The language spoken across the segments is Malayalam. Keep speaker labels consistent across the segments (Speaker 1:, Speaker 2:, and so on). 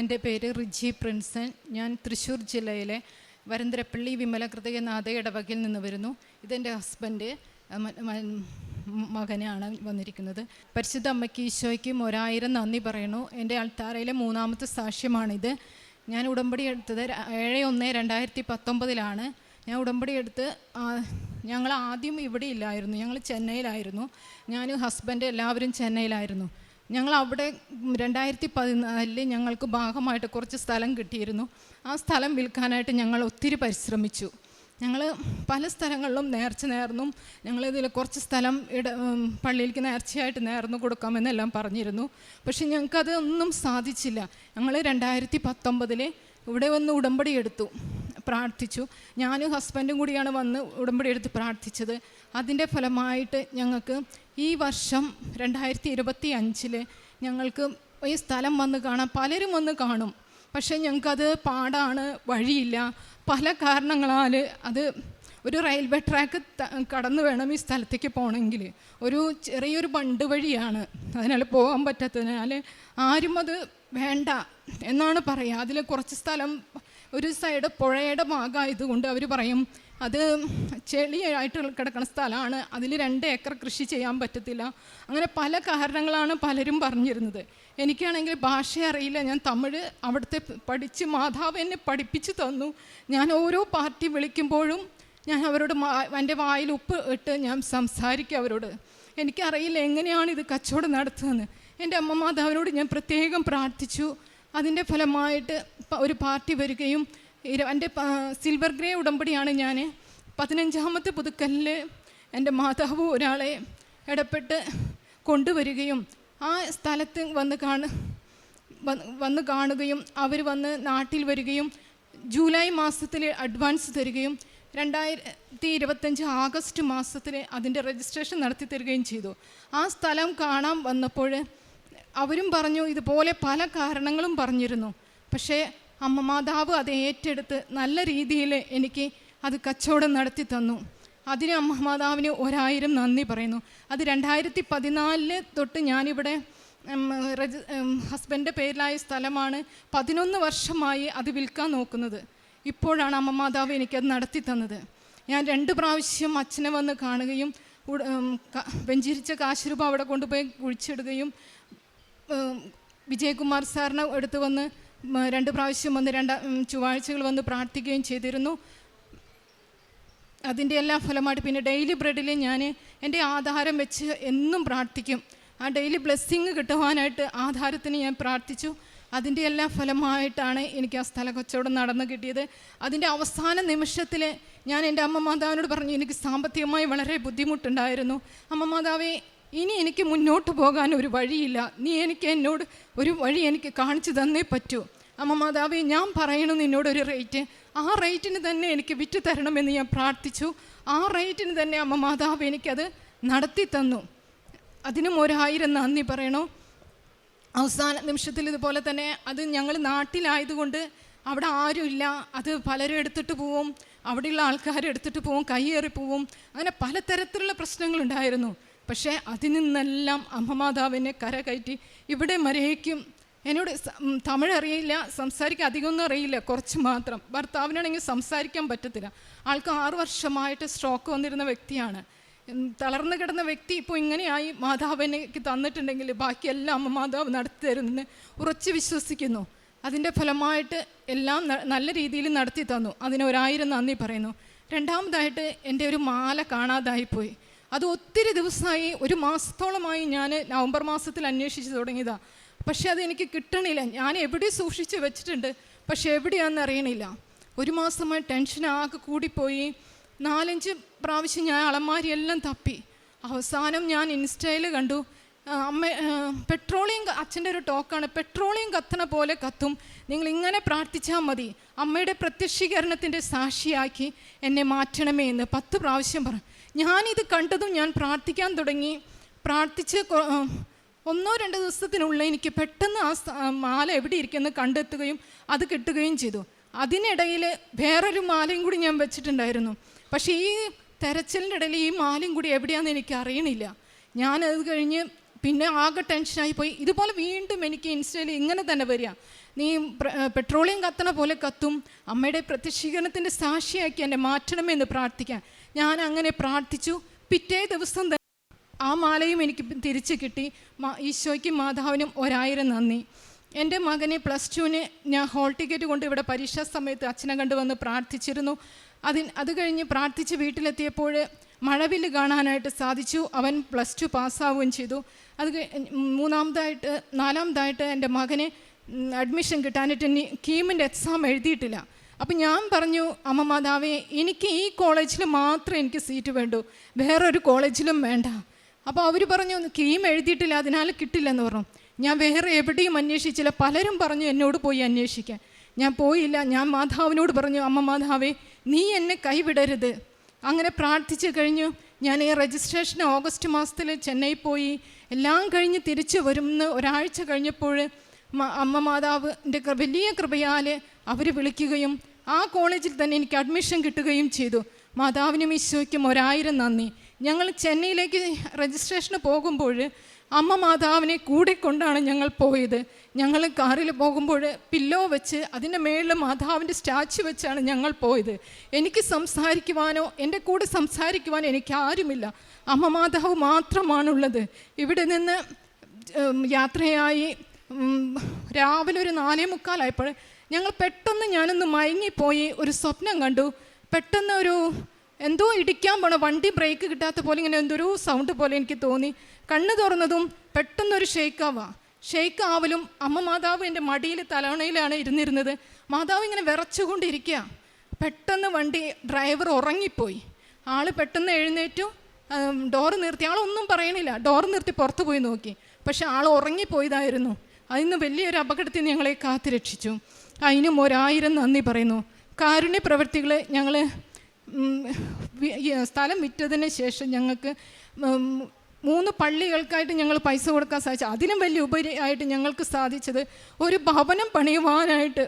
Speaker 1: എന്റെ പേര് റിജി പ്രിൻസൺ. ഞാൻ തൃശ്ശൂർ ജില്ലയിലെ വരന്തരപ്പള്ളി വിമല കൃതകനാഥ ഇടവകയിൽ നിന്ന് വരുന്നു. ഇതെന്റെ ഹസ്ബൻഡ് മകനെയാണ് വന്നിരിക്കുന്നത്. പരിശുദ്ധ അമ്മയ്ക്ക് ഈശോയ്ക്കും ഒരായിരം നന്ദി പറയണു എന്റെ അൾത്താരയിലെ മൂന്നാമത്തെ സാക്ഷ്യമാണിത്. ഞാൻ ഉടമ്പടി എടുത്തത് ഏഴ് ഒന്ന് രണ്ടായിരത്തി പത്തൊമ്പതിലാണ് ഞാൻ ഉടമ്പടി എടുത്ത് ഞങ്ങൾ ആദ്യം ഇവിടെ ഇല്ലായിരുന്നു. ഞങ്ങൾ ചെന്നൈയിലായിരുന്നു. ഞാനും ഹസ്ബൻഡ് എല്ലാവരും ചെന്നൈയിലായിരുന്നു. ഞങ്ങൾ അവിടെ രണ്ടായിരത്തി പതിനാലിൽ ഞങ്ങൾക്ക് ഭാഗമായിട്ട് കുറച്ച് സ്ഥലം കിട്ടിയിരുന്നു. ആ സ്ഥലം വിൽക്കാനായിട്ട് ഞങ്ങൾ ഒത്തിരി പരിശ്രമിച്ചു. ഞങ്ങൾ പല സ്ഥലങ്ങളിലും നേർച്ച നേർന്നും ഞങ്ങളിതിൽ കുറച്ച് സ്ഥലം ഇട പള്ളിയിലേക്ക് നേർച്ചയായിട്ട് നേർന്നു കൊടുക്കാമെന്നെല്ലാം പറഞ്ഞിരുന്നു. പക്ഷെ ഞങ്ങൾക്കത് ഒന്നും സാധിച്ചില്ല. ഞങ്ങൾ രണ്ടായിരത്തി പത്തൊമ്പതിൽ ഇവിടെ വന്ന് ഉടമ്പടി എടുത്തു. പ്രാർത്ഥിച്ചു. ഞാനും ഹസ്ബൻഡും കൂടിയാണ് വന്ന് ഉടമ്പടി എടുത്ത് പ്രാർത്ഥിച്ചത്. അതിന്റെ ഫലമായിട്ട് ഞങ്ങൾക്ക് ഈ വർഷം രണ്ടായിരത്തി ഇരുപത്തി അഞ്ചിൽ ഞങ്ങൾക്ക് ഈ സ്ഥലം വന്ന് കാണാം. പലരും വന്ന് കാണും. പക്ഷേ ഞങ്ങൾക്കത് പാടാണ് വഴിയില്ല. പല കാരണങ്ങളാൽ അത് ഒരു റെയിൽവേ ട്രാക്ക് കടന്നു വേണം ഈ സ്ഥലത്തേക്ക് പോകണമെങ്കിൽ. ഒരു ചെറിയൊരു ബണ്ട് വഴിയാണ്. അതിനാൽ പോകാൻ പറ്റാത്തതിനാൽ ആരും അത് വേണ്ട എന്നാണ് പറയുക. അതിൽ കുറച്ച് സ്ഥലം ഒരു സൈഡ് പുഴയുടെ ഭാഗമായതുകൊണ്ട് അവർ പറയും അത് ചെളിയായിട്ട് കിടക്കുന്ന സ്ഥലമാണ്. അതിൽ രണ്ട് ഏക്കർ കൃഷി ചെയ്യാൻ പറ്റത്തില്ല. അങ്ങനെ പല കാരണങ്ങളാണ് പലരും പറഞ്ഞിരുന്നത്. എനിക്കാണെങ്കിൽ ഭാഷ അറിയില്ല. ഞാൻ തമിഴ് അവിടുത്തെ പഠിച്ച് മാതാവ് എന്നെ പഠിപ്പിച്ചു തന്നു. ഞാൻ ഓരോ പാർട്ടി വിളിക്കുമ്പോഴും ഞാൻ അവരോട് എന്റെ വായിൽ ഉപ്പ് ഇട്ട് ഞാൻ സംസാരിക്കും അവരോട്. എനിക്കറിയില്ല എങ്ങനെയാണ് ഇത് കച്ചവടം നടത്തുന്നത് എന്റെ അമ്മ മാതാവിനോട് ഞാൻ പ്രത്യേകം പ്രാർത്ഥിച്ചു. അതിന്റെ ഫലമായിട്ട് ഒരു പാർട്ടി വരികയും എന്റെ സിൽവർ ഗ്രേ ഉടമ്പടിയാണ് ഞാൻ പതിനഞ്ചാമത്തെ പുതുക്കലിൽ എന്റെ മാതാവ് ഒരാളെ ഇടപെട്ട് കൊണ്ടുവരികയും ആ സ്ഥലത്ത് വന്ന് കാണ വന്ന് കാണുകയും അവർ വന്ന് നാട്ടിൽ വരികയും ജൂലൈ മാസത്തിൽ അഡ്വാൻസ് തരികയും രണ്ടായിരത്തി ഇരുപത്തഞ്ച് ആഗസ്റ്റ് മാസത്തിൽ അതിന്റെ രജിസ്ട്രേഷൻ നടത്തി തരികയും ചെയ്തു. ആ സ്ഥലം കാണാൻ വന്നപ്പോൾ അവരും പറഞ്ഞു ഇതുപോലെ പല കാരണങ്ങളും പറഞ്ഞിരുന്നു. പക്ഷേ അമ്മ മാതാവ് അത് ഏറ്റെടുത്ത് നല്ല രീതിയിൽ എനിക്ക് അത് കച്ചവടം നടത്തി തന്നു. അതിന് അമ്മ മാതാവിന് ഒരായിരം നന്ദി പറയുന്നു. അത് രണ്ടായിരത്തി പതിനാലിൽ തൊട്ട് ഞാനിവിടെ രജി- ഉം, ഹസ്ബൻഡിന്റെ പേരിലായ സ്ഥലമാണ് പതിനൊന്ന് വർഷമായി അത് വിൽക്കാൻ നോക്കുന്നത്. ഇപ്പോഴാണ് അമ്മ മാതാവ് എനിക്കത് നടത്തി തന്നത്. ഞാൻ രണ്ട് പ്രാവശ്യം അച്ഛനെ വന്ന് കാണുകയും വെഞ്ചിരിച്ച കാശ് രൂപ അവിടെ കൊണ്ടുപോയി കുഴിച്ചിടുകയും വിജയകുമാർ സാറിനെ എടുത്തു വന്ന് രണ്ട് പ്രാവശ്യം വന്ന് രണ്ട് ചൊവ്വാഴ്ചകൾ വന്ന് പ്രാർത്ഥിക്കുകയും ചെയ്തിരുന്നു. അതിന്റെ എല്ലാം ഫലമായിട്ട് പിന്നെ ഡെയിലി ബ്രെഡിൽ ഞാൻ എന്റെ ആധാരം വെച്ച് എന്നും പ്രാർത്ഥിക്കും. ആ ഡെയിലി ബ്ലെസ്സിങ് കിട്ടുവാനായിട്ട് ആധാരത്തിന് ഞാൻ പ്രാർത്ഥിച്ചു. അതിന്റെ എല്ലാം ഫലമായിട്ടാണ് എനിക്ക് ആ സ്ഥല കച്ചവടം നടന്നു കിട്ടിയത്. അതിന്റെ അവസാന നിമിഷത്തിൽ ഞാൻ എന്റെ അമ്മ മാതാവിനോട് പറഞ്ഞു എനിക്ക് സാമ്പത്തികമായി വളരെ ബുദ്ധിമുട്ടുണ്ടായിരുന്നു. അമ്മ മാതാവേ ഇനി എനിക്ക് മുന്നോട്ട് പോകാൻ ഒരു വഴിയില്ല. നീ എനിക്ക് എന്നോട് ഒരു വഴി എനിക്ക് കാണിച്ചു തന്നേ പറ്റൂ. അമ്മ മാതാവേ ഞാൻ പറയണു നിന്നോടൊരു റേറ്റ്. ആ റേറ്റിന് തന്നെ എനിക്ക് വിറ്റ് തരണമെന്ന് ഞാൻ പ്രാർത്ഥിച്ചു. ആ റേറ്റിന് തന്നെ അമ്മ മാതാവ് എനിക്കത് നടത്തി തന്നു. അതിനും ഒരായിരം നന്ദി പറയണു. അവസാന നിമിഷത്തിൽ ഇതുപോലെ തന്നെ അത് ഞങ്ങൾ നാട്ടിലായതുകൊണ്ട് അവിടെ ആരുമില്ല. അത് പലരും എടുത്തിട്ട് പോവും. അവിടെയുള്ള ആൾക്കാർ എടുത്തിട്ട് പോവും. കയ്യേറി പോവും. അങ്ങനെ പലതരത്തിലുള്ള പ്രശ്നങ്ങളുണ്ടായിരുന്നു. പക്ഷേ അതിൽ നിന്നെല്ലാം അമ്മമാതാവിനെ കരകയറ്റി ഇവിടെ മരേക്കും. എന്നോട് തമിഴ് അറിയില്ല സംസാരിക്കാൻ അധികമൊന്നും അറിയില്ല കുറച്ച് മാത്രം. ഭർത്താവിനാണെങ്കിൽ സംസാരിക്കാൻ പറ്റത്തില്ല. ആൾക്ക് ആറു വർഷമായിട്ട് സ്ട്രോക്ക് വന്നിരുന്ന വ്യക്തിയാണ്. തളർന്നു കിടന്ന വ്യക്തി ഇപ്പോൾ ഇങ്ങനെയായി മാതാവിനേക്ക് തന്നിട്ടുണ്ടെങ്കിൽ ബാക്കിയെല്ലാം അമ്മ മാതാവ് നടത്തി തരുന്നതിന് ഉറച്ച് വിശ്വസിക്കുന്നു. അതിന്റെ ഫലമായിട്ട് എല്ലാം നല്ല രീതിയിൽ നടത്തി തന്നു. അതിന് ഒരായിരം നന്ദി പറയുന്നു. രണ്ടാമതായിട്ട് എന്റെ ഒരു മാല കാണാതായിപ്പോയി. അത് ഒത്തിരി ദിവസമായി ഒരു മാസത്തോളമായി ഞാൻ നവംബർ മാസത്തിൽ അന്വേഷിച്ച് തുടങ്ങിയതാണ് പക്ഷേ അതെനിക്ക് കിട്ടണില്ല. ഞാൻ എവിടെ സൂക്ഷിച്ച് വെച്ചിട്ടുണ്ട്? പക്ഷേ എവിടെയാണെന്ന് അറിയണില്ല. ഒരു മാസമായി ടെൻഷൻ ആകെ കൂടിപ്പോയി. നാലഞ്ച് പ്രാവശ്യം ഞാൻ അളമാരിയെല്ലാം തപ്പി. അവസാനം ഞാൻ ഇൻസ്റ്റയിൽ കണ്ടു. അമ്മ പെട്രോളിയം അച്ഛന്റെ ഒരു ടോക്കാണ്. പെട്രോളിയം കത്തണ പോലെ കത്തും. നിങ്ങൾ ഇങ്ങനെ പ്രാർത്ഥിച്ചാൽ മതി. അമ്മയുടെ പ്രത്യക്ഷീകരണത്തിന്റെ സാക്ഷിയാക്കി എന്നെ മാറ്റണമേ എന്ന് പത്ത് പ്രാവശ്യം പറഞ്ഞു ഞാനിത് കണ്ടതും ഞാൻ പ്രാർത്ഥിക്കാൻ തുടങ്ങി. പ്രാർത്ഥിച്ച് ഒന്നോ രണ്ടോ ദിവസത്തിനുള്ളിൽ എനിക്ക് പെട്ടെന്ന് ആ മാല എവിടെ ഇരിക്കുമെന്ന് കണ്ടെത്തുകയും അത് കിട്ടുകയും ചെയ്തു. അതിനിടയിൽ വേറൊരു മാലയും കൂടി ഞാൻ വെച്ചിട്ടുണ്ടായിരുന്നു. പക്ഷേ ഈ തെരച്ചിലിന്റെ ഇടയിൽ ഈ മാലയും കൂടി എവിടെയാണെന്ന് എനിക്ക് അറിയണില്ല. ഞാനത് കഴിഞ്ഞ് പിന്നെ ആകെ ടെൻഷനായി പോയി. ഇതുപോലെ വീണ്ടും എനിക്ക് ഇൻസ്റ്റയിൽ ഇങ്ങനെ തന്നെ വരിക. നീ പെട്രോളിയം കത്തണ പോലെ കത്തും. അമ്മയുടെ പ്രത്യക്ഷീകരണത്തിന്റെ സാക്ഷിയാക്കി എന്നെ മാറ്റണമെന്ന് പ്രാർത്ഥിക്കാൻ ഞാൻ അങ്ങനെ പ്രാർത്ഥിച്ചു. പിറ്റേ ദിവസം തന്നെ ആ മാലയും എനിക്ക് തിരിച്ചു കിട്ടി. ഈശോയ്ക്കും മാതാവിനും ഒരായിരം നന്ദി. എന്റെ മകനെ പ്ലസ് ടുവിന് ഞാൻ ഹോൾ ടിക്കറ്റ് കൊണ്ട് ഇവിടെ പരീക്ഷാ സമയത്ത് അച്ഛനെ കണ്ടുവന്ന് പ്രാർത്ഥിച്ചിരുന്നു. അതിന് അത് കഴിഞ്ഞ് പ്രാർത്ഥിച്ച് വീട്ടിലെത്തിയപ്പോൾ മഴവില്ല് കാണാനായിട്ട് സാധിച്ചു. അവൻ പ്ലസ് ടു പാസ്സാവുകയും ചെയ്തു. അത് മൂന്നാമതായിട്ട് നാലാമതായിട്ട് എന്റെ മകനെ അഡ്മിഷൻ കിട്ടാനായിട്ട് ഇനി കീമിന്റെ എക്സാം എഴുതിയിട്ടില്ല. അപ്പം ഞാൻ പറഞ്ഞു അമ്മ മാതാവേ എനിക്ക് ഈ കോളേജിൽ മാത്രമേ എനിക്ക് സീറ്റ് വേണ്ടൂ. വേറൊരു കോളേജിലും വേണ്ട. അപ്പോൾ അവർ പറഞ്ഞു കീം എഴുതിയിട്ടില്ല അതിനാൽ കിട്ടില്ലെന്ന് പറഞ്ഞു. ഞാൻ വേറെ എവിടെയും അന്വേഷിച്ചില്ല. പലരും പറഞ്ഞു എന്നോട് പോയി അന്വേഷിക്കാൻ. ഞാൻ പോയില്ല. ഞാൻ മാതാവിനോട് പറഞ്ഞു അമ്മ മാതാവേ നീ എന്നെ കൈവിടരുത്. അങ്ങനെ പ്രാർത്ഥിച്ചു കഴിഞ്ഞു. ഞാൻ ഈ രജിസ്ട്രേഷൻ ഓഗസ്റ്റ് മാസത്തിൽ ചെന്നൈ പോയി. എല്ലാം കഴിഞ്ഞ് തിരിച്ചു വരുമെന്ന് ഒരാഴ്ച കഴിഞ്ഞപ്പോൾ അമ്മ മാതാവിന്റെ വലിയ കൃപയാൽ അവർ വിളിക്കുകയും ആ കോളേജിൽ തന്നെ എനിക്ക് അഡ്മിഷൻ കിട്ടുകയും ചെയ്തു. മാതാവിനും ഈശോയ്ക്കും ഒരായിരം നന്ദി. ഞങ്ങൾ ചെന്നൈയിലേക്ക് രജിസ്ട്രേഷന് പോകുമ്പോൾ അമ്മ മാതാവിനെ കൂടെ കൊണ്ടാണ് ഞങ്ങൾ പോയത്. ഞങ്ങൾ കാറിൽ പോകുമ്പോൾ പില്ലോ വെച്ച് അതിന്റെ മേളിൽ മാതാവിന്റെ സ്റ്റാച്ചു വെച്ചാണ് ഞങ്ങൾ പോയത്. എനിക്ക് സംസാരിക്കുവാനോ എന്റെ കൂടെ സംസാരിക്കുവാനോ എനിക്ക് ആരുമില്ല. അമ്മ മാതാവ് മാത്രമാണുള്ളത്. ഇവിടെ നിന്ന് യാത്രയായി രാവിലെ ഒരു നാലേ മുക്കാലായപ്പോൾ ഞങ്ങൾ പെട്ടെന്ന് ഞാനൊന്ന് മയങ്ങിപ്പോയി ഒരു സ്വപ്നം കണ്ടു. പെട്ടെന്ന് ഒരു എന്തോ ഇടിക്കാൻ പോണ വണ്ടി ബ്രേക്ക് കിട്ടാത്ത പോലെ ഇങ്ങനെ എന്തൊരു സൗണ്ട് പോലെ എനിക്ക് തോന്നി. കണ്ണു തുറന്നതും പെട്ടെന്നൊരു ഷെയ്ക്കാവാ. ഷെയ്ക്ക് ആവലും അമ്മ മാതാവ് എന്റെ മടിയിൽ തലവണയിലാണ് ഇരുന്നിരുന്നത്. മാതാവ് ഇങ്ങനെ വിറച്ചുകൊണ്ടിരിക്കുക പെട്ടെന്ന് വണ്ടി ഡ്രൈവർ ഉറങ്ങിപ്പോയി. ആൾ പെട്ടെന്ന് എഴുന്നേറ്റു. ഡോർ നിർത്തി. ആളൊന്നും പറയണില്ല. ഡോർ നിർത്തി പുറത്തു പോയി നോക്കി. പക്ഷെ ആൾ ഉറങ്ങിപ്പോയതായിരുന്നു. അതിന് വലിയൊരു അപകടത്തിൽ ഞങ്ങളെ കാത്തു രക്ഷിച്ചു അതിനും ഒരായിരം നന്ദി പറയുന്നു. കാരുണ്യ പ്രവൃത്തികൾ ഞങ്ങൾ സ്ഥലം വിറ്റതിന് ശേഷം ഞങ്ങൾക്ക് മൂന്ന് പള്ളികൾക്കായിട്ട് ഞങ്ങൾ പൈസ കൊടുക്കാൻ സാധിച്ചു. അതിനും വലിയ ഉപരിയായിട്ട് ഞങ്ങൾക്ക് സാധിച്ചത് ഒരു ഭവനം പണിയുവാനായിട്ട്.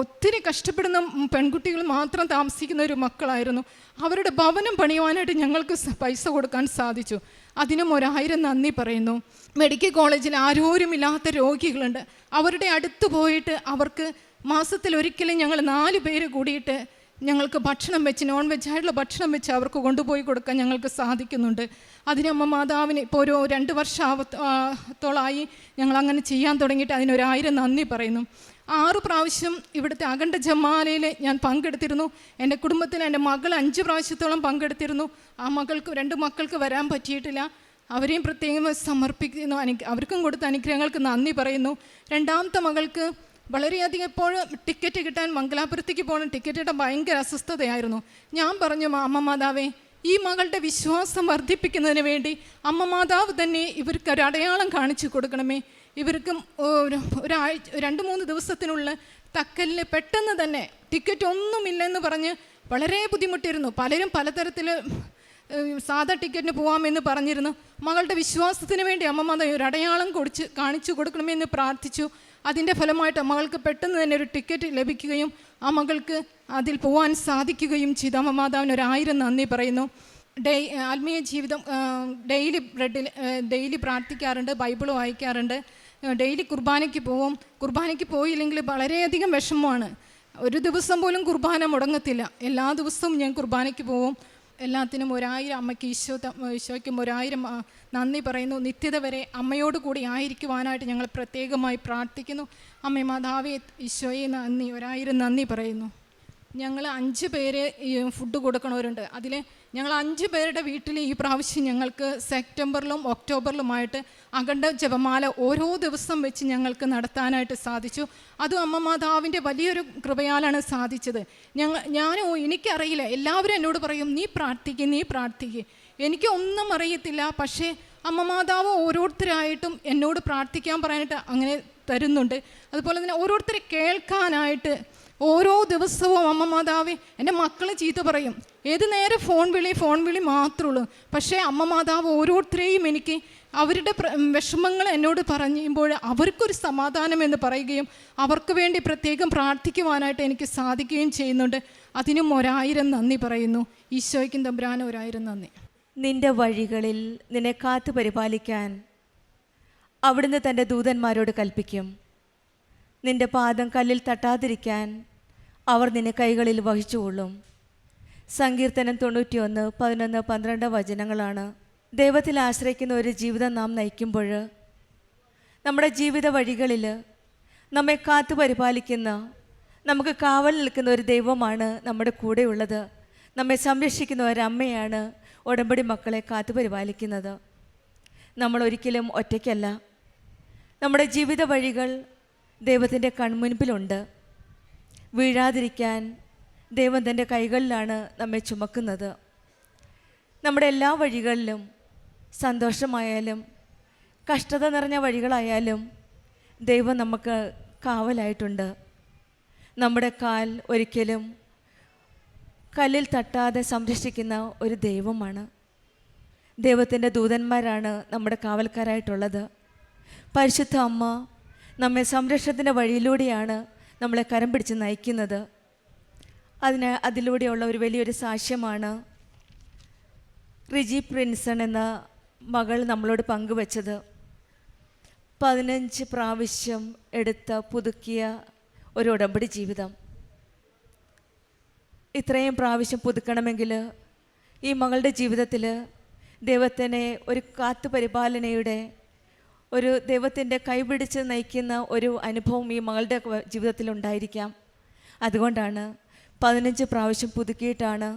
Speaker 1: ഒത്തിരി കഷ്ടപ്പെടുന്ന പെൺകുട്ടികൾ മാത്രം താമസിക്കുന്ന ഒരു മക്കളായിരുന്നു. അവരുടെ ഭവനം പണിയുവാനായിട്ട് ഞങ്ങൾക്ക് പൈസ കൊടുക്കാൻ സാധിച്ചു. അതിനും ഒരായിരം നന്ദി പറയുന്നു. മെഡിക്കൽ കോളേജിൽ ആരോരുമില്ലാത്ത രോഗികളുണ്ട്. അവരുടെ അടുത്ത് പോയിട്ട് അവർക്ക് മാസത്തിൽ ഒരിക്കലും ഞങ്ങൾ നാല് പേര് കൂടിയിട്ട് ഞങ്ങൾക്ക് ഭക്ഷണം വെച്ച് നോൺ വെജ് ആയിട്ടുള്ള ഭക്ഷണം വെച്ച് അവർക്ക് കൊണ്ടുപോയി കൊടുക്കാൻ ഞങ്ങൾക്ക് സാധിക്കുന്നുണ്ട്. അതിനമ്മ മാതാവിന് ഇപ്പോൾ ഒരു രണ്ട് വർഷത്തോളായി ഞങ്ങൾ അങ്ങനെ ചെയ്യാൻ തുടങ്ങിയിട്ട് അതിനൊരായിരം നന്ദി പറയുന്നു. ആറ് പ്രാവശ്യം ഇവിടുത്തെ അഖണ്ഡ ജമാലയിൽ ഞാൻ പങ്കെടുത്തിരുന്നു. എന്റെ കുടുംബത്തിൽ എന്റെ മകൾ അഞ്ച് പ്രാവശ്യത്തോളം പങ്കെടുത്തിരുന്നു. ആ മകൾക്ക് രണ്ട് മക്കൾക്ക് വരാൻ പറ്റിയിട്ടില്ല. അവരെയും പ്രത്യേകം സമർപ്പിക്കുന്നു. അനു അവർക്കും കൊടുത്ത അനുഗ്രഹങ്ങൾക്ക് നന്ദി പറയുന്നു. രണ്ടാമത്തെ മകൾക്ക് വളരെയധികം എപ്പോഴും ടിക്കറ്റ് കിട്ടാൻ മംഗലാപുരത്തേക്ക് പോകണം. ടിക്കറ്റ് കിട്ടാൻ ഭയങ്കര അസ്വസ്ഥതയായിരുന്നു. ഞാൻ പറഞ്ഞു "മാ- അമ്മ മാതാവേ ഈ മകളുടെ വിശ്വാസം വർദ്ധിപ്പിക്കുന്നതിന് വേണ്ടി അമ്മ മാതാവ് തന്നെ ഇവർക്ക് ഒരു അടയാളം കാണിച്ചു കൊടുക്കണമേ. ഇവർക്കും ഒരു ഒരാഴ്ച രണ്ട് മൂന്ന് ദിവസത്തിനുള്ള തക്കലിൽ പെട്ടെന്ന് തന്നെ ടിക്കറ്റ് ഒന്നുമില്ലെന്ന് പറഞ്ഞ് വളരെ ബുദ്ധിമുട്ടിയിരുന്നു പലരും പലതരത്തിൽ സാധാ ടിക്കറ്റിന് പോകാമെന്ന് പറഞ്ഞിരുന്നു. മകളുടെ വിശ്വാസത്തിന് വേണ്ടി അമ്മ മാതാവ് ഒരു അടയാളം കൊടുച്ച് കാണിച്ചു കൊടുക്കണമെന്ന് പ്രാർത്ഥിച്ചു. അതിന്റെ ഫലമായിട്ട് മകൾക്ക് പെട്ടെന്ന് തന്നെ ഒരു ടിക്കറ്റ് ലഭിക്കുകയും ആ മകൾക്ക് അതിൽ പോകാൻ സാധിക്കുകയും ചെയ്തു. അമ്മ മാതാവിന് ഒരായിരം നന്ദി പറയുന്നു. ഡേ ആത്മീയ ജീവിതം ഡെയിലി ബ്രെഡിൽ ഡെയിലി പ്രാർത്ഥിക്കാറുണ്ട് ബൈബിൾ വായിക്കാറുണ്ട്. ഡെയിലി കുർബാനയ്ക്ക് പോവും. കുർബാനയ്ക്ക് പോയില്ലെങ്കിൽ വളരെയധികം വിഷമമാണ്. ഒരു ദിവസം പോലും കുർബാന മുടങ്ങത്തില്ല. എല്ലാ ദിവസവും ഞാൻ കുർബാനയ്ക്ക് പോവും. എല്ലാത്തിനും ഒരായിരം അമ്മയ്ക്ക് ഈശോ ഈശോയ്ക്കും ഒരായിരം നന്ദി പറയുന്നു. നിത്യത വരെ അമ്മയോട് കൂടി ആയിരിക്കുവാനായിട്ട് ഞങ്ങൾ പ്രത്യേകമായി പ്രാർത്ഥിക്കുന്നു. അമ്മ മാതാവേ ഈശോയെ നന്ദി ഒരായിരം നന്ദി പറയുന്നു. ഞങ്ങൾ അഞ്ച് പേര് ഫുഡ് കൊടുക്കണവരുണ്ട്. അതിൽ ഞങ്ങൾ അഞ്ച് പേരുടെ വീട്ടിൽ ഈ പ്രാവശ്യം ഞങ്ങൾക്ക് സെപ്റ്റംബറിലും ഒക്ടോബറിലുമായിട്ട് അഖണ്ഡ ജപമാല ഓരോ ദിവസം വെച്ച് ഞങ്ങൾക്ക് നടത്താനായിട്ട് സാധിച്ചു. അതും അമ്മ മാതാവിന്റെ വലിയൊരു കൃപയാലാണ് സാധിച്ചത്. ഞങ്ങൾ ഞാൻ എനിക്കറിയില്ല. എല്ലാവരും എന്നോട് പറയും നീ പ്രാർത്ഥിക്കുക നീ പ്രാർത്ഥിക്കുക എനിക്ക് ഒന്നും അറിയത്തില്ല. പക്ഷേ അമ്മ മാതാവ് ഓരോരുത്തരായിട്ടും എന്നോട് പ്രാർത്ഥിക്കാൻ പറയാനായിട്ട് അങ്ങനെ തരുന്നുണ്ട്. അതുപോലെ തന്നെ ഓരോരുത്തരെ കേൾക്കാനായിട്ട് ഓരോ ദിവസവും അമ്മ മാതാവ് എന്റെ മക്കൾ ചീത്ത പറയും. ഏത് നേരം ഫോൺ വിളി ഫോൺ വിളി മാത്രമേ ഉള്ളൂ പക്ഷേ അമ്മ മാതാവ് ഓരോരുത്തരെയും എനിക്ക് അവരുടെ വിഷമങ്ങൾ എന്നോട് പറയുമ്പോൾ അവർക്കൊരു സമാധാനം എന്ന് പറയുകയും അവർക്ക് വേണ്ടി പ്രത്യേകം പ്രാർത്ഥിക്കുവാനായിട്ട് എനിക്ക് സാധിക്കുകയും ചെയ്യുന്നുണ്ട്. അതിനും ഒരായിരം നന്ദി പറയുന്നു. ഈശോയ്ക്കും തമ്പുരാൻ ഒരായിരം നന്ദി.
Speaker 2: നിന്റെ വഴികളിൽ നിന്നെ കാത്തു പരിപാലിക്കാൻ അവിടുന്ന് തന്റെ ദൂതന്മാരോട് കൽപ്പിക്കും. നിന്റെ പാദം കല്ലിൽ തട്ടാതിരിക്കാൻ അവർ നിന്നെ കൈകളിൽ വഹിച്ചുകൊള്ളും. സങ്കീർത്തനം തൊണ്ണൂറ്റിയൊന്ന് പതിനൊന്ന് പന്ത്രണ്ട് വചനങ്ങളാണ്. ദൈവത്തിൽ ആശ്രയിക്കുന്ന ഒരു ജീവിതം നാം നയിക്കുമ്പോൾ നമ്മുടെ ജീവിത വഴികളിൽ നമ്മെ കാത്തു പരിപാലിക്കുന്ന നമുക്ക് കാവൽ നിൽക്കുന്ന ഒരു ദൈവമാണ് നമ്മുടെ കൂടെയുള്ളത്. നമ്മെ സംരക്ഷിക്കുന്ന ഒരമ്മയാണ് ഉടമ്പടി മക്കളെ കാത്തു പരിപാലിക്കുന്നത്. നമ്മൾ ഒരിക്കലും ഒറ്റയ്ക്കല്ല. നമ്മുടെ ജീവിത വഴികൾ ദൈവത്തിന്റെ കൺമുൻപിലുണ്ട്. വീഴാതിരിക്കാൻ ദൈവം തന്റെ കൈകളിലാണ് നമ്മെ ചുമക്കുന്നത്. നമ്മുടെ എല്ലാ വഴികളിലും സന്തോഷമായാലും കഷ്ടത നിറഞ്ഞ വഴികളായാലും ദൈവം നമുക്ക് കാവലായിട്ടുണ്ട്. നമ്മുടെ കാൽ ഒരിക്കലും കല്ലിൽ തട്ടാതെ സംരക്ഷിക്കുന്ന ഒരു ദൈവമാണ്. ദൈവത്തിന്റെ ദൂതന്മാരാണ് നമ്മുടെ കാവൽക്കാരായിട്ടുള്ളത്. പരിശുദ്ധ അമ്മ നമ്മെ സംരക്ഷണത്തിന്റെ വഴിയിലൂടെയാണ് നമ്മളെ കരം പിടിച്ച് നയിക്കുന്നത്. അതിന് അതിലൂടെയുള്ള ഒരു വലിയൊരു സാക്ഷ്യമാണ് റിജി പ്രിൻസൺ എന്ന മകൾ നമ്മളോട് പങ്കുവച്ചത്. പതിനഞ്ച് പ്രാവശ്യം എടുത്ത പുതുക്കിയ ഒരു ഉടമ്പടി ജീവിതം. ഇത്രയും പ്രാവശ്യം പുതുക്കണമെങ്കിൽ ഈ മകളുടെ ജീവിതത്തിൽ ദൈവത്തിനെ ഒരു കാത്തു പരിപാലനയുടെ ഒരു ദൈവത്തിന്റെ കൈപിടിച്ച് നയിക്കുന്ന ഒരു അനുഭവം ഈ മകളുടെ ജീവിതത്തിൽ ഉണ്ടായിരിക്കാം. അതുകൊണ്ടാണ് പതിനഞ്ച് പ്രാവശ്യം പുതുക്കിയിട്ടാണ്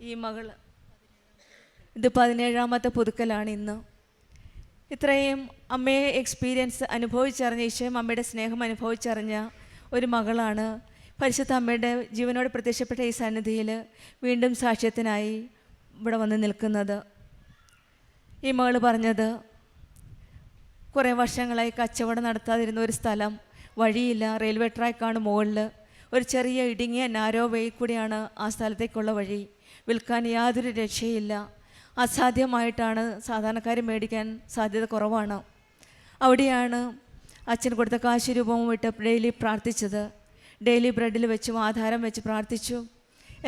Speaker 2: ഈ മകൾ ഇത് പതിനേഴാമത്തെ പുതുക്കലാണ് ഇന്ന്. ഇത്രയും അമ്മയെ എക്സ്പീരിയൻസ് അനുഭവിച്ചറിഞ്ഞ ഈശോയും അമ്മയുടെ സ്നേഹം അനുഭവിച്ചറിഞ്ഞ ഒരു മകളാണ്. പരിശുദ്ധ അമ്മയുടെ ജീവനോട് പ്രത്യക്ഷപ്പെട്ട ഈ സന്നിധിയിൽ വീണ്ടും സാക്ഷ്യത്തിനായി ഇവിടെ വന്ന് നിൽക്കുന്നത്. ഈ മകൾ പറഞ്ഞത് കുറേ വർഷങ്ങളായി കച്ചവടം നടത്താതിരുന്ന ഒരു സ്ഥലം വഴിയില്ല റെയിൽവേ ട്രാക്കാണ് മുകളിൽ ഒരു ചെറിയ ഇടുങ്ങിയ നാരോ വേ കൂടിയാണ് ആ സ്ഥലത്തേക്കുള്ള വഴി. വിൽക്കാൻ യാതൊരു രക്ഷയില്ല. അസാധ്യമായിട്ടാണ് സാധാരണക്കാർ മേടിക്കാൻ സാധ്യത കുറവാണ്. അവിടെയാണ് അച്ഛൻ കൊടുത്ത കാശ് രൂപവും ഇട്ട് ഡെയിലി പ്രാർത്ഥിച്ചത്. ഡെയിലി ബ്രെഡിൽ വെച്ചും ആധാരം വെച്ച് പ്രാർത്ഥിച്ചു.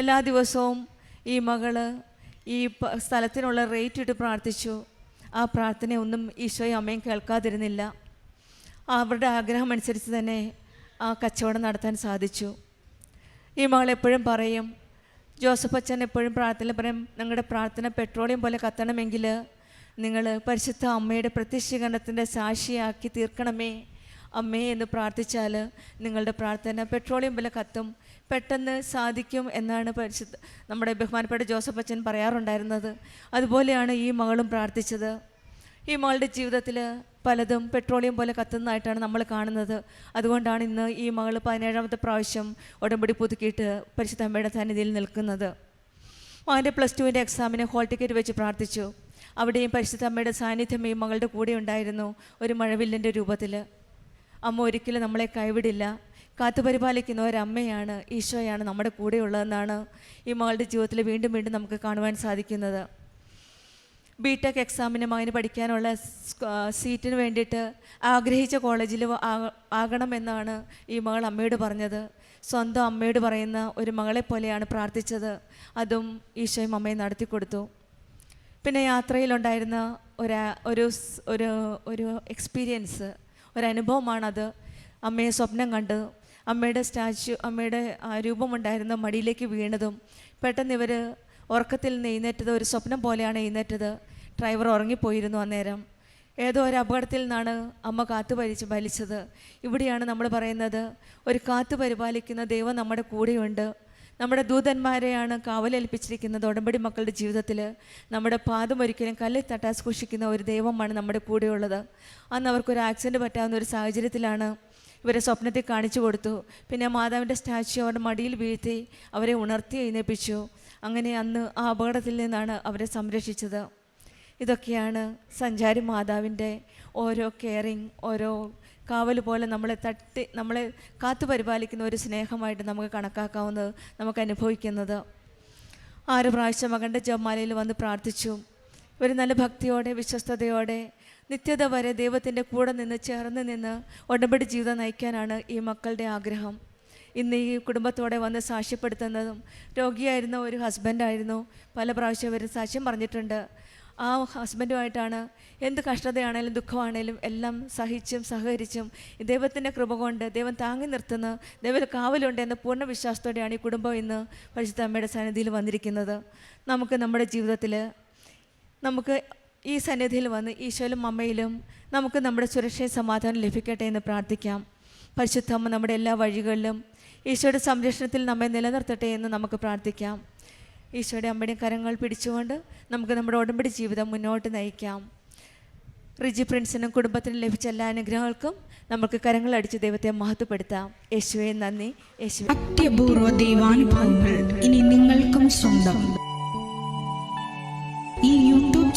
Speaker 2: എല്ലാ ദിവസവും ഈ മകൾ ഈ സ്ഥലത്തിനുള്ള റേറ്റ് ഇട്ട് പ്രാർത്ഥിച്ചു. ആ പ്രാർത്ഥനയൊന്നും ഈശോയും അമ്മയും കേൾക്കാതിരുന്നില്ല. അവരുടെ ആഗ്രഹം അനുസരിച്ച് തന്നെ ആ കച്ചവടം നടത്താൻ സാധിച്ചു. ഈ മകൾ എപ്പോഴും പറയും ജോസഫ് അച്ഛൻ എപ്പോഴും പ്രാർത്ഥന പറയും നിങ്ങളുടെ പ്രാർത്ഥന പെട്രോളിയം പോലെ കത്തണമെങ്കിൽ നിങ്ങൾ പരിശുദ്ധ അമ്മയുടെ പ്രത്യക്ഷീകരണത്തിന്റെ സാക്ഷിയാക്കി തീർക്കണമേ. അമ്മേ എന്ന് പ്രാർത്ഥിച്ചാൽ നിങ്ങളുടെ പ്രാർത്ഥന പെട്രോളിയം പോലെ കത്തും. പെട്ടെന്ന് സാധിക്കും എന്നാണ് പരിശുദ്ധ നമ്മുടെ ബഹുമാനപ്പെട്ട ജോസഫ് അച്ഛൻ പറയാറുണ്ടായിരുന്നത്. അതുപോലെയാണ് ഈ മകളും പ്രാർത്ഥിച്ചത്. ഈ മകളുടെ ജീവിതത്തിൽ പലതും പെട്രോളിയം പോലെ കത്തുന്നതായിട്ടാണ് നമ്മൾ കാണുന്നത്. അതുകൊണ്ടാണ് ഇന്ന് ഈ മകൾ പതിനേഴാമത്തെ പ്രാവശ്യം ഉടമ്പടി പുതുക്കിയിട്ട് പരിശുദ്ധ അമ്മയുടെ സന്നിധിയിൽ നിൽക്കുന്നത്. മകന്റെ പ്ലസ് ടുവിന്റെ എക്സാമിന് ഹോൾ ടിക്കറ്റ് വെച്ച് പ്രാർത്ഥിച്ചു. അവിടെയും പരിശുദ്ധ അമ്മയുടെ സാന്നിധ്യം ഈ മകളുടെ കൂടെ ഉണ്ടായിരുന്നു ഒരു മഴവില്ലിന്റെ രൂപത്തിൽ. അമ്മ ഒരിക്കലും നമ്മളെ കൈവിടില്ല. കാത്തുപരിപാലിക്കുന്ന ഒരമ്മയാണ് ഈശോയാണ് നമ്മുടെ കൂടെയുള്ളതെന്നാണ് ഈ മകളുടെ ജീവിതത്തിൽ വീണ്ടും വീണ്ടും നമുക്ക് കാണുവാൻ സാധിക്കുന്നത്. ബി ടെക് എക്സാമിന് മകന് പഠിക്കാനുള്ള സീറ്റിന് വേണ്ടിയിട്ട് ആഗ്രഹിച്ച കോളേജിൽ ആകണമെന്നാണ് ഈ മകൾ അമ്മയോട് പറഞ്ഞത്. സ്വന്തം അമ്മയോട് പറയുന്ന ഒരു മകളെ പോലെയാണ് പ്രാർത്ഥിച്ചത്. അതും ഈശോയും അമ്മയും നടത്തി കൊടുത്തു. പിന്നെ യാത്രയിലുണ്ടായിരുന്ന ഒരു ഒരു ഒരു ഒരു എക്സ്പീരിയൻസ് ഒരനുഭവമാണത് അമ്മയെ സ്വപ്നം കണ്ട് അമ്മയുടെ സ്റ്റാച്യു അമ്മയുടെ രൂപമുണ്ടായിരുന്ന മടിയിലേക്ക് വീണതും പെട്ടെന്ന് ഇവർ ഉറക്കത്തിൽ നെയ്നേറ്റത് ഒരു സ്വപ്നം പോലെയാണ് എഴുന്നേറ്റത്. ഡ്രൈവർ ഉറങ്ങിപ്പോയിരുന്നു അന്നേരം. ഏതോ ഒരു അപകടത്തിൽ നിന്നാണ് അമ്മ കാത്തു പരിച്ച് വലിച്ചത്. ഇവിടെയാണ് നമ്മൾ പറയുന്നത് ഒരു കാത്തു പരിപാലിക്കുന്ന ദൈവം നമ്മുടെ കൂടെയുണ്ട്. നമ്മുടെ ദൂതന്മാരെയാണ് കാവലേൽപ്പിച്ചിരിക്കുന്നത് ഉടമ്പടി മക്കളുടെ ജീവിതത്തിൽ നമ്മുടെ പാദം ഒരിക്കലും കല്ലിൽ തട്ടാൻ സൂക്ഷിക്കുന്ന ഒരു ദൈവമാണ് നമ്മുടെ കൂടെയുള്ളത്. അന്ന് അവർക്കൊരു ആക്സിഡന്റ് പറ്റാവുന്ന ഒരു സാഹചര്യത്തിലാണ് ഇവരെ സ്വപ്നത്തിൽ കാണിച്ചു കൊടുത്തു. പിന്നെ മാതാവിന്റെ സ്റ്റാച്യു അവരുടെ മടിയിൽ വീഴ്ത്തി അവരെ ഉണർത്തി എഴുന്നേൽപ്പിച്ചു അങ്ങനെ അന്ന് ആ അപകടത്തിൽ നിന്നാണ് അവരെ സംരക്ഷിച്ചത്. ഇതൊക്കെയാണ് സഞ്ചാരി മാതാവിന്റെ ഓരോ കെയറിങ് ഓരോ കാവൽ പോലെ നമ്മളെ തട്ടി നമ്മളെ കാത്തു പരിപാലിക്കുന്ന ഒരു സ്നേഹമായിട്ട് നമുക്ക് കണക്കാക്കാവുന്നത് നമുക്ക് അനുഭവിക്കുന്നത്. ആറ് പ്രാവശ്യം മകന്റെ ജമാലയിൽ വന്ന് പ്രാർത്ഥിച്ചു. ഒരു നല്ല ഭക്തിയോടെ വിശ്വസ്തയോടെ നിത്യത വരെ ദൈവത്തിന്റെ കൂടെ നിന്ന് ചേർന്ന് നിന്ന് ഉടമ്പടി ജീവിതം നയിക്കാനാണ് ഈ മക്കളുടെ ആഗ്രഹം. ഇന്ന് ഈ കുടുംബത്തോടെ വന്ന് സാക്ഷ്യപ്പെടുത്തുന്നതും രോഗിയായിരുന്ന ഒരു ഹസ്ബൻഡായിരുന്നു. പല പ്രാവശ്യം അവർ സാക്ഷ്യം പറഞ്ഞിട്ടുണ്ട്. ആ ഹസ്ബൻഡുമായിട്ടാണ് എന്ത് കഷ്ടതയാണേലും ദുഃഖമാണേലും എല്ലാം സഹിച്ചും സഹകരിച്ചും ദൈവത്തിന്റെ കൃപ കൊണ്ട് ദൈവം താങ്ങി നിർത്തുന്ന ദൈവം കാവലുണ്ട് എന്ന പൂർണ വിശ്വാസത്തോടെയാണ് ഈ കുടുംബം ഇന്ന് പരിശുദ്ധ അമ്മയുടെ സന്നിധിയിൽ വന്നിരിക്കുന്നത്. നമുക്ക് നമ്മുടെ ജീവിതത്തിൽ നമുക്ക് ഈ സന്നിധിയിൽ വന്ന് ഈശോയിലും അമ്മയിലും നമുക്ക് നമ്മുടെ സുരക്ഷയും സമാധാനം ലഭിക്കട്ടെ എന്ന് പ്രാർത്ഥിക്കാം. പരിശുദ്ധ അമ്മ നമ്മുടെ എല്ലാ വഴികളിലും ഈശോയുടെ സംരക്ഷണത്തിൽ നമ്മെ നിലനിർത്തട്ടെ എന്ന് നമുക്ക് പ്രാർത്ഥിക്കാം. ഈശോയുടെ അമ്മയുടെ കരങ്ങൾ പിടിച്ചുകൊണ്ട് നമുക്ക് നമ്മുടെ ഉടമ്പടി ജീവിതം മുന്നോട്ട് നയിക്കാം. റിജി പ്രിൻസിനും കുടുംബത്തിനും ലഭിച്ച എല്ലാ അനുഗ്രഹങ്ങൾക്കും നമുക്ക് കരങ്ങൾ അടിച്ച് ദൈവത്തെ മഹത്വപ്പെടുത്താം. യേശുവെ നന്ദി. യേശു
Speaker 3: അത്യപൂർവ ദൈവാനുഭവങ്ങൾ ഇനി നിങ്ങൾക്കും സ്വന്തം.